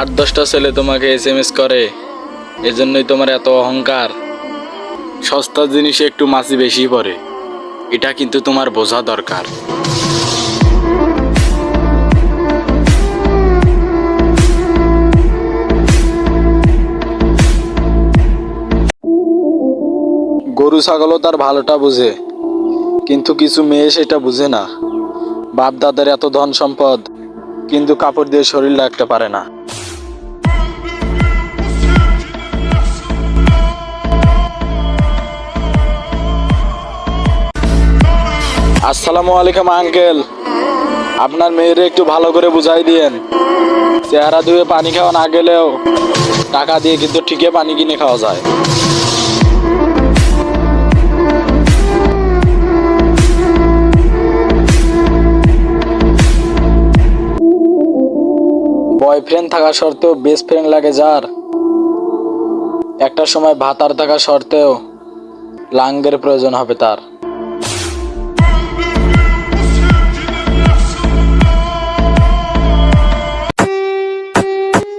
আট দশটা ছেলে তোমাকে এস এম এস করে, এজন্যই তোমার এত অহংকার। সস্তা জিনিসে একটু মাছি বেশি পড়ে, এটা কিন্তু তোমার বোঝা দরকার। গরু ছাগলও তার ভালোটা বুঝে, কিন্তু কিছু মেয়ে সেটা বুঝে না। বাপ দাদার এত ধন সম্পদ, কিন্তু কাপড় দিয়ে শরীর রাখতে পারে না। আসসালামু আলাইকুম, আঙ্কেল। আপনার মেয়েরে একটু ভালো করে বুঝাই দিয়েন। চেহারা ধুয়ে পানি খাওয়া না গেলেও টাকা দিয়ে কিন্তু ঠিকই পানি কিনে খাওয়া যায়। বয়ফ্রেন্ড থাকা সত্ত্বেও বেস্ট ফ্রেন্ড লাগে যার। একটা সময় ভাতার থাকা সত্ত্বেও লাঙ্গের প্রয়োজন হবে তার।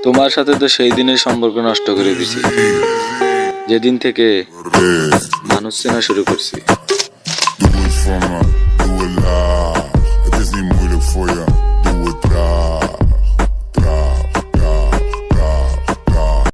তোমার সাথে তো সেই দিনের সম্পর্ক নষ্ট করে দিছি যেদিন থেকে মানুষ চেনা শুরু করছি voor me, doe het laag. Het is niet moeilijk voor je, doe het traag.